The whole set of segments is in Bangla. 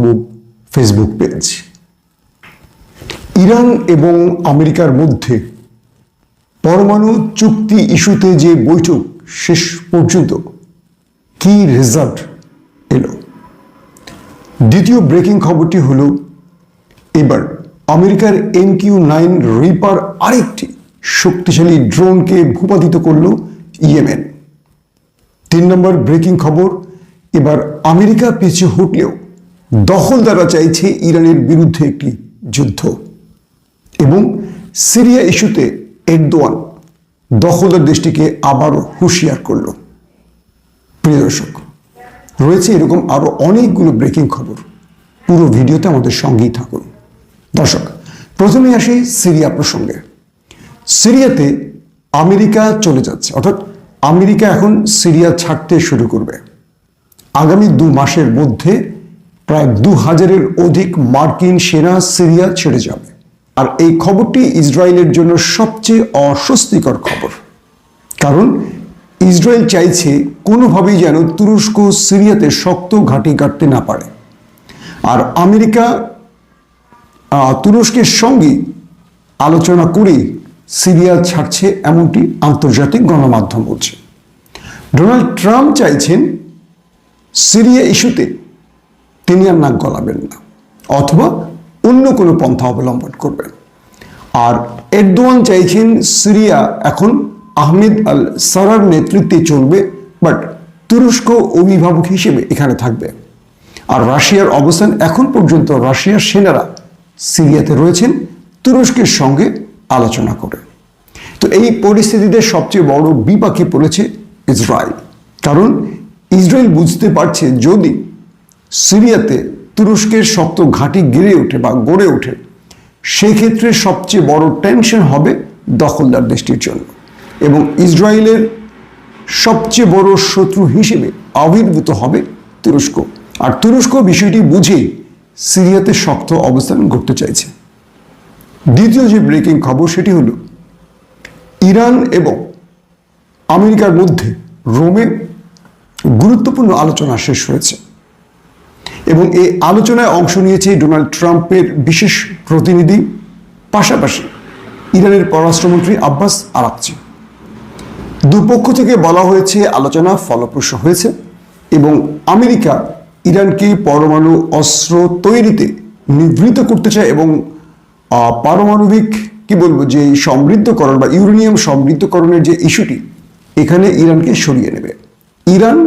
মাহবুব ফেসবুক পেজ। ইরান এবং আমেরিকার মধ্যে পরমাণু চুক্তি ইস্যুতে যে বৈঠক শেষ পর্যন্ত, কি রেজাল্ট এলো? দ্বিতীয় ব্রেকিং খবরটি হলো, এবার আমেরিকার এমকিউ নাইন রিপার আরেকটি শক্তিশালী ড্রোনকে ভূপাতিত করল ইয়েমেন। তিন নম্বর ব্রেকিং খবর, এবার আমেরিকা পিছু হটলেও দখলদাররা চাইছে ইরানের বিরুদ্ধে একটি যুদ্ধ। এবং সিরিয়া ইস্যুতে এরদোয়ান দখলদার দেশটিকে আবারও হুঁশিয়ার করল। প্রিয় দর্শক, রয়েছে এরকম আরও অনেকগুলো ব্রেকিং খবর। পুরো ভিডিওতে আমাদের সঙ্গেই থাকুন। দর্শক প্রথমে আসি সিরিয়া প্রসঙ্গে। সিরিয়াতে আমেরিকা চলে যাচ্ছে, অর্থাৎ আমেরিকা এখন সিরিয়া ছাড়তে শুরু করবে। আগামী দু মাসের মধ্যে প্রায় দু হাজারের অধিক মার্কিন সেনা সিরিয়া ছেড়ে যাবে। আর এই খবরটি ইসরায়েলের জন্য সবচেয়ে অস্বস্তিকর খবর। কারণ ইসরায়েল চাইছে কোনোভাবেই যেন তুরস্ক সিরিয়াতে শক্ত ঘাঁটি কাটতে না পারে। আর আমেরিকা তুরস্কের সঙ্গে আলোচনা করে সিরিয়া ছাড়ছে এমনটি আন্তর্জাতিক গণমাধ্যম বলছে। ডোনাল্ড ট্রাম্প চাইছেন সিরিয়া ইস্যুতে তিনি আর নাক গলাবেন না, অথবা অন্য কোনো পন্থা অবলম্বন করবেন। আর এরদোয়ান চাইছেন সিরিয়া, এখন আহমেদ আল সারার নেতৃত্বে চলবে বাট তুরস্ক অভিভাবক হিসেবে এখানে থাকবে। আর রাশিয়ার অবস্থান এখন পর্যন্ত রাশিয়ার সেনারা সিরিয়াতে রয়েছেন, তুরস্কের সঙ্গে আলোচনা করে। তো এই পরিস্থিতিতে সবচেয়ে বড় বিপাকে পড়েছে ইসরায়েল। কারণ ইসরায়েল বুঝতে পারছে যদি সিরিয়াতে তুরস্কের শক্ত ঘাঁটি গেড়ে ওঠে বা গড়ে ওঠে, সেক্ষেত্রে সবচেয়ে বড় টেনশন হবে দখলদার দেশটির জন্য। এবং ইসরায়েলের সবচেয়ে বড় শত্রু হিসেবে আবির্ভূত হবে তুরস্ক। আর তুরস্ক বিষয়টি বুঝে সিরিয়াতে শক্ত অবস্থান করতে চাইছে। দ্বিতীয় যে ব্রেকিং খবর সেটি হলো, ইরান এবং আমেরিকার মধ্যে রোমে গুরুত্বপূর্ণ আলোচনা শেষ হয়েছে। এবং এই আলোচনায় অংশ নিয়েছে ডোনাল্ড ট্রাম্পের বিশেষ প্রতিনিধি, পাশাপাশি ইরানের পররাষ্ট্রমন্ত্রী আব্বাস আরাকচি। দুপক্ষ থেকে বলা হয়েছে আলোচনা ফলপ্রসূ হয়েছে এবং আমেরিকা ইরানকে পরমাণু অস্ত্র তৈরিতে নিবৃত করতে চায় এবং পারমাণবিক, কি বলব, যে সমৃদ্ধকরণ বা ইউরেনিয়াম সমৃদ্ধকরণের যে ইস্যুটি, এখানে ইরানকে সরিয়ে নেবে। ইরান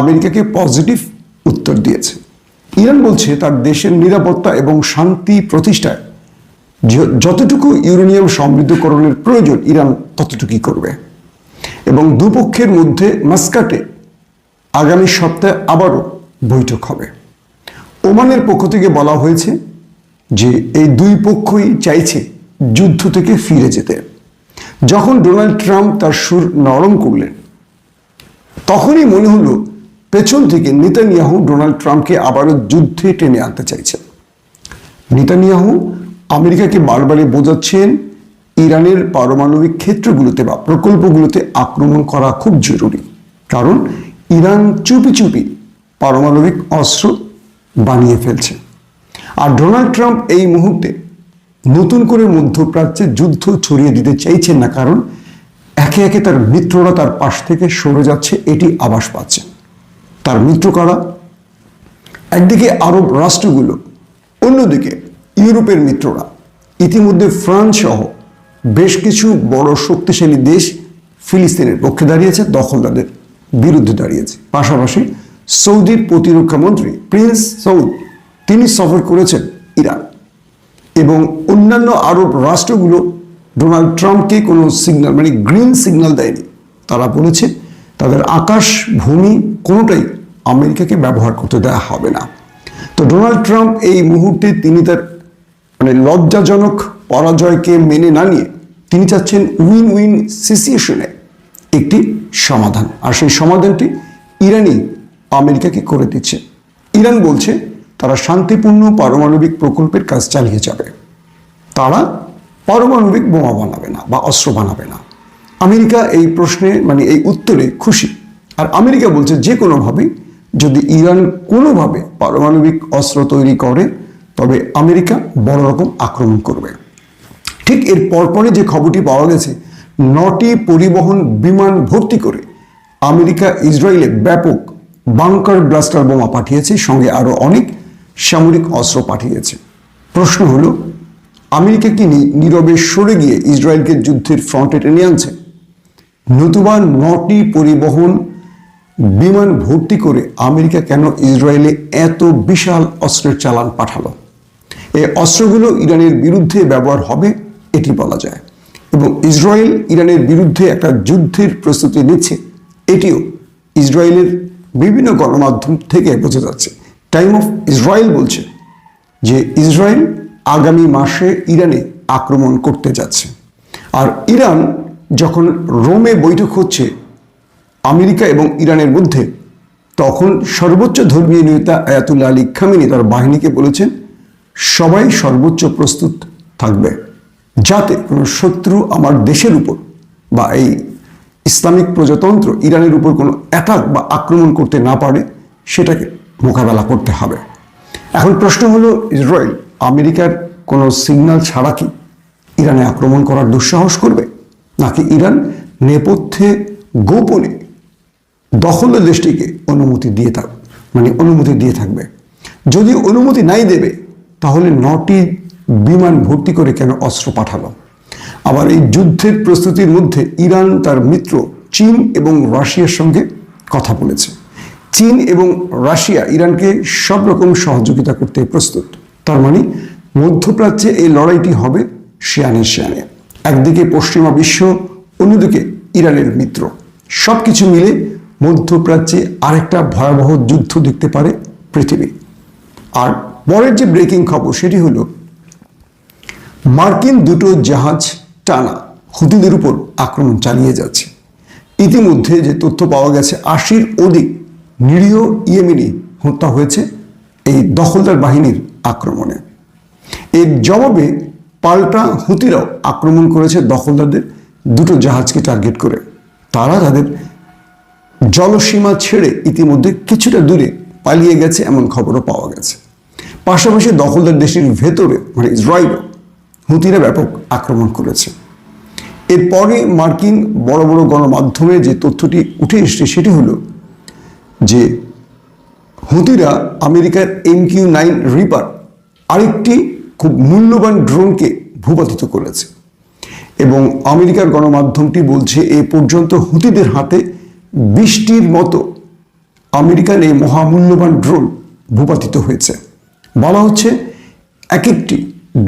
আমেরিকাকে পজিটিভ উত্তর দিয়েছে। ইরান বলছে তার দেশের নিরাপত্তা এবং শান্তি প্রতিষ্ঠায় যতটুকু ইউরেনিয়াম সমৃদ্ধকরণের প্রয়োজন, ইরান ততটুকুই করবে। এবং দুপক্ষের মধ্যে মাস্কাটে আগামী সপ্তাহে আবারও বৈঠক হবে। ওমানের পক্ষ থেকে বলা হয়েছে যে এই দুই পক্ষই চাইছে যুদ্ধ থেকে ফিরে যেতে। যখন ডোনাল্ড ট্রাম্প তার সুর নরম করলেন, তখনই মনে হলো পেছন থেকে নেতানিয়াহু ডোনাল্ড ট্রাম্পকে আবারও যুদ্ধে টেনে আনতে চাইছেন। নেতানিয়াহু আমেরিকাকে বারবারই বোঝাচ্ছেন, ইরানের পারমাণবিক ক্ষেত্রগুলোতে বা প্রকল্পগুলোতে আক্রমণ করা খুব জরুরি। কারণ ইরান চুপি চুপি পারমাণবিক অস্ত্র বানিয়ে ফেলছে। আর ডোনাল্ড ট্রাম্প এই মুহূর্তে নতুন করে মধ্যপ্রাচ্যে যুদ্ধ ছড়িয়ে দিতে চাইছেন না, কারণ একে একে তার মিত্ররা তার পাশ থেকে সরে যাচ্ছে, এটি আবাস পাচ্ছে। তার মিত্র কারা। একদিকে আরব রাষ্ট্রগুলো, অন্যদিকে ইউরোপের মিত্ররা। ইতিমধ্যে ফ্রান্স সহ বেশ কিছু বড় শক্তিশালী দেশ ফিলিস্তিনের পক্ষে দাঁড়িয়েছে, দখলদারদের বিরুদ্ধে দাঁড়িয়েছে। পাশাপাশি সৌদির প্রতিরক্ষা মন্ত্রী প্রিন্স সৌদ, তিনি সফর করেছেন ইরান। এবং অন্যান্য আরব রাষ্ট্রগুলো ডোনাল্ড ট্রাম্পকে কোনো সিগন্যাল মানে গ্রিন সিগন্যাল দেয়নি। তারা বলেছে, তাদের আকাশ ভূমি কোনোটাই আমেরিকাকে ব্যবহার করতে দেওয়া হবে না। তো ডোনাল্ড ট্রাম্প এই মুহূর্তে তিনি তার মানে লজ্জাজনক পরাজয়কে মেনে না নিয়ে তিনি চাচ্ছেন উইন উইন সিচুয়েশনে একটি সমাধান। আর সেই সমাধানটি ইরানই আমেরিকাকে করে দিচ্ছে। ইরান বলছে, তারা শান্তিপূর্ণ পারমাণবিক প্রকল্পের কাজ চালিয়ে যাবে। তারা পারমাণবিক বোমা বানাবে না বা অস্ত্র বানাবে না। আমেরিকা এই প্রশ্নে মানে এই উত্তরে খুশি। আর আমেরিকা বলছে, যে কোনোভাবেই যদি ইরান কোনোভাবে পারমাণবিক অস্ত্র তৈরি করে, তবে আমেরিকা বড় রকম আক্রমণ করবে। ঠিক এর পরপরই যে খবরটি পাওয়া গেছে, নটি পরিবহন বিমান ভর্তি করে আমেরিকা ইসরায়েলে ব্যাপক বাংকার ব্লাস্টার বোমা পাঠিয়েছে, সঙ্গে আরও অনেক সামরিক অস্ত্র পাঠিয়েছে। প্রশ্ন হলো, আমেরিকা কি নীরবে সরে গিয়ে ইসরায়েলকে যুদ্ধের ফ্রন্টে টেনে আনছে? নতুবা নটি পরিবহন বিমান ভর্তি করে আমেরিকা কেন ইসরায়েলে এত বিশাল অস্ত্রের চালান পাঠালো? এই অস্ত্রগুলো ইরানের বিরুদ্ধে ব্যবহার হবে, এটি বলা যায়। এবং ইসরায়েল ইরানের বিরুদ্ধে একটা যুদ্ধের প্রস্তুতি নিচ্ছে, এটিও ইসরায়েলের বিভিন্ন গণমাধ্যম থেকে বোঝা যাচ্ছে। টাইম অফ ইসরায়েল বলছে যে ইসরায়েল আগামী মাসে ইরানে আক্রমণ করতে যাচ্ছে। আর ইরান যখন রোমে বৈঠক হচ্ছে আমেরিকা এবং ইরানের মধ্যে। তখন সর্বোচ্চ ধর্মীয় নেতা আয়াতুল্লাহ আলী খামিনি তার বাহিনীকে বলেছেন, সবাই সর্বোচ্চ প্রস্তুত থাকবে, যাতে কোনো শত্রু আমার দেশের উপর বা এই ইসলামিক প্রজাতন্ত্র ইরানের উপর কোনো অ্যাটাক বা আক্রমণ করতে না পারে, সেটাকে মোকাবেলা করতে হবে। এখন প্রশ্ন হলো, ইসরায়েল আমেরিকার কোনো সিগন্যাল ছাড়া কি ইরানে আক্রমণ করার দুঃসাহস করবে? নাকি ইরান নেপথ্যে গোপনে দখলের দেশটিকে অনুমতি দিয়ে থাক মানে অনুমতি দিয়ে থাকবে। যদি অনুমতি নাই দেবে, তাহলে নটি বিমান ভর্তি করে কেন অস্ত্র পাঠালো? আবার এই যুদ্ধের প্রস্তুতির মধ্যে ইরান তার মিত্র চীন এবং রাশিয়ার সঙ্গে কথা বলেছে। চীন এবং রাশিয়া ইরানকে সব রকম সহযোগিতা করতে প্রস্তুত। তার মানে মধ্যপ্রাচ্যে এই লড়াইটি হবে শিয়ানে শিয়ানে। একদিকে পশ্চিমা বিশ্ব, অন্যদিকে ইরানের মিত্র। সব কিছু মিলে মধ্যপ্রাচ্যে আরেকটা ভয়াবহ যুদ্ধ দেখতে পারে পৃথিবী। আর পরের যে ব্রেকিং খবর সেটি হলো, মার্কিন দুটো জাহাজ টানা হুতিদের উপর আক্রমণ চালিয়ে যাচ্ছে। ইতিমধ্যে যে তথ্য পাওয়া গেছে, আশির অধিক নিরীহ ইয়েমেনি হত্যা হয়েছে এই দখলদার বাহিনীর আক্রমণে। এর জবাবে পাল্টা হুতিরাও আক্রমণ করেছে দখলদারদের দুটো জাহাজকে টার্গেট করে। তারা তাদের জলসীমা ছেড়ে ইতিমধ্যে কিছুটা দূরে পালিয়ে গেছে এমন খবরও পাওয়া গেছে। পাশাপাশি দখলদার দেশের ভেতরে মানে ইসরায়েলও হুতিরা ব্যাপক আক্রমণ করেছে। এরপরে মার্কিন বড় বড় গণমাধ্যমে যে তথ্যটি উঠে এসছে সেটি হলো যে হুতিরা আমেরিকার এম কিউ নাইন রিপার আরেকটি খুব মূল্যবান ড্রোনকে ভূপাতিত করেছে এবং আমেরিকার গণমাধ্যমটি বলছে এ পর্যন্ত হুতিদের হাতে বৃষ্টির মতো আমেরিকান এই মহামূল্যবান ড্রোন ভূপাতিত হয়েছে। বলা হচ্ছে এক একটি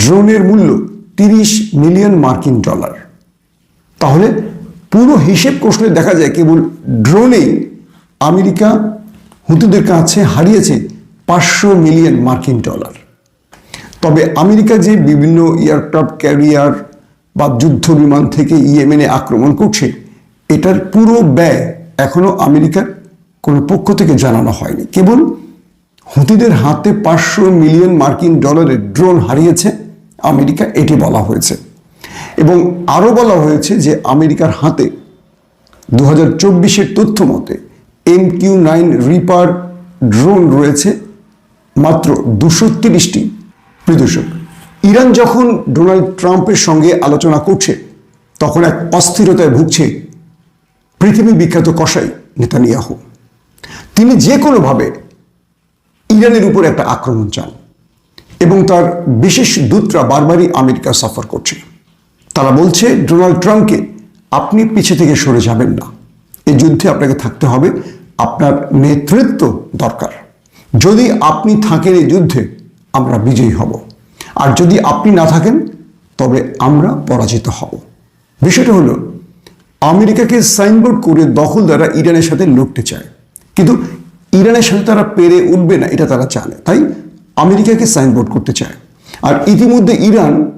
ড্রোনের মূল্য তিরিশ মিলিয়ন মার্কিন ডলার। তাহলে পুরো হিসেব কষলে দেখা যায় কেবল ড্রোনেই আমেরিকা হুতুদের কাছে হারিয়েছে পাঁচশো মিলিয়ন মার্কিন ডলার। তবে আমেরিকা যে বিভিন্ন এয়ারক্রাফট ক্যারিয়ার বা যুদ্ধ বিমান থেকে ইয়েমেনে আক্রমণ করছে, এটার পুরো ব্যয় এখনও আমেরিকার কোনো পক্ষ থেকে জানানো হয়নি। কেবল হুতিদের হাতে পাঁচশো মিলিয়ন মার্কিন ডলারের ড্রোন হারিয়েছে আমেরিকা, এটি বলা হয়েছে। এবং আরও বলা হয়েছে যে আমেরিকার হাতে দু হাজার চব্বিশের তথ্য মতে M Q nine Reaper drone রয়েছে মাত্র দুশো তিরিশটি প্রদূষক। ইরান যখন ডোনাল্ড ট্রাম্পের সঙ্গে আলোচনা করছে, তখন এক অস্থিরতায় ভুগছে পৃথিবী বিখ্যাত কসাই নেতানিয়াহু। তিনি যে কোনোভাবে ইরানের উপর একটা আক্রমণ চান এবং তার বিশেষ দূতরা বারবারই আমেরিকা সফর করছে। তারা বলছে, ডোনাল্ড ট্রাম্পকে আপনি পিছে থেকে সরে যাবেন না। এই যুদ্ধে আপনাকে থাকতে হবে। আপনার নেতৃত্ব দরকার। যদি আপনি থাকেন এই যুদ্ধে, আমরা বিজয়ী হব। আর যদি আপনি না থাকেন, তবে আমরা পরাজিত হব। বিষয়টা হলো আমেরিকাকে সাইনবোর্ড করে দখল দ্বারা ইরানের সাথে লড়তে চায়। কিন্তু ইরানের সাথে তারা পেরে উঠবে না, এটা তারা জানে তাই আমেরিকাকে সাইনবোর্ড করতে চায়। আর ইতিমধ্যে ইরান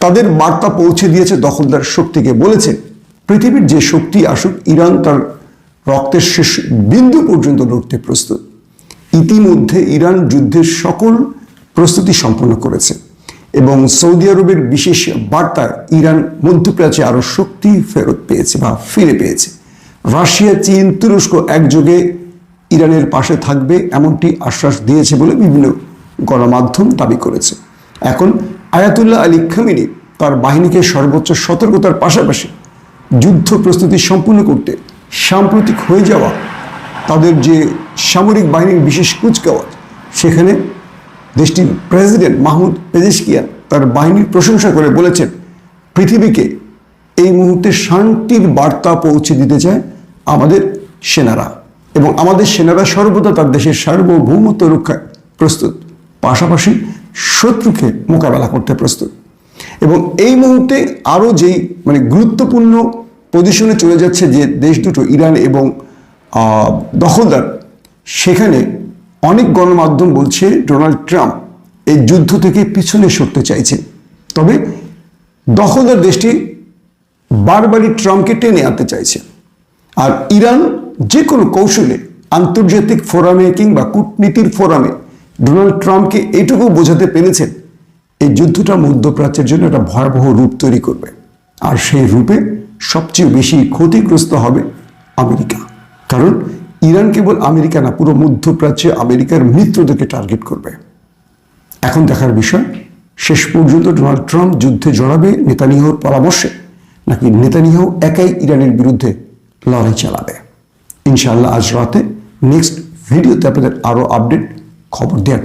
তাদের বার্তা পৌঁছে দিয়েছে, দখলদার শক্তিকে বলেছে, পৃথিবীর যে শক্তি আসুক, ইরান তার রক্তের শেষ বিন্দু পর্যন্ত লড়তে প্রস্তুত। ইতিমধ্যে ইরান যুদ্ধের সকল প্রস্তুতি সম্পন্ন করেছে। এবং সৌদি আরবের বিশেষ বার্তা ইরান মধ্যপ্রাচ্যে আরও শক্তি ফেরত পেয়েছে বা ফিরে পেয়েছে। রাশিয়া, চীন, তুরস্ক একযোগে ইরানের পাশে থাকবে এমনটি আশ্বাস দিয়েছে বলে বিভিন্ন গণমাধ্যম দাবি করেছে। এখন আয়াতুল্লাহ আলী খামিনি তার বাহিনীকে সর্বোচ্চ সতর্কতার পাশাপাশি যুদ্ধ প্রস্তুতি সম্পূর্ণ করতে সাম্প্রতিক হয়ে যাওয়া তাদের যে সামরিক বাহিনীর বিশেষ কুচকাওয়াজ, সেখানে দেশটির প্রেসিডেন্ট মাহমুদ পেজেশকিয়ান তার বাহিনীর প্রশংসা করে বলেছেন, পৃথিবীকে এই মুহূর্তে শান্তির বার্তা পৌঁছে দিতে চায় আমাদের সেনারা এবং আমাদের সেনারা সর্বদা তার দেশের সার্বভৌমত্ব রক্ষায় প্রস্তুত, পাশাপাশি শত্রুকে মোকাবেলা করতে প্রস্তুত এবং এই মুহূর্তে আরও যেই মানে গুরুত্বপূর্ণ পজিশনে চলে যাচ্ছে যে দেশ দুটো ইরান এবং দখলদার, সেখানে অনেক গণমাধ্যম বলছে ডোনাল্ড ট্রাম্প এই যুদ্ধ থেকে পিছনে সরতে চাইছে তবে দখলদার দেশটি বারবারই ট্রাম্পকে টেনে আনতে চাইছে। আর ইরান যে কোনো কৌশলে আন্তর্জাতিক ফোরামে কিংবা কূটনীতির ফোরামে ডোনাল্ড ট্রাম্পকে এটুকু বোঝাতে পেরেছেন, এই যুদ্ধটা মধ্যপ্রাচ্যের জন্য একটা ভয়াবহ রূপ তৈরি করবে। আর সেই রূপে সবচেয়ে বেশি ক্ষতিগ্রস্ত হবে আমেরিকা। কারণ ইরান কেবল আমেরিকা না, পুরো মধ্যপ্রাচ্যে আমেরিকার মিত্রদেরকে টার্গেট করবে। এখন দেখার বিষয়, শেষ পর্যন্ত ডোনাল্ড ট্রাম্প যুদ্ধে জড়াবে নেতানিয়াহুর পরামর্শে, নাকি নেতানিয়াহু একাই ইরানের বিরুদ্ধে লড়াই চালাবে? ইনশাআল্লাহ আজ রাতে নেক্সট ভিডিওতে আপনাদের আরও আপডেট খবর দেওয়ার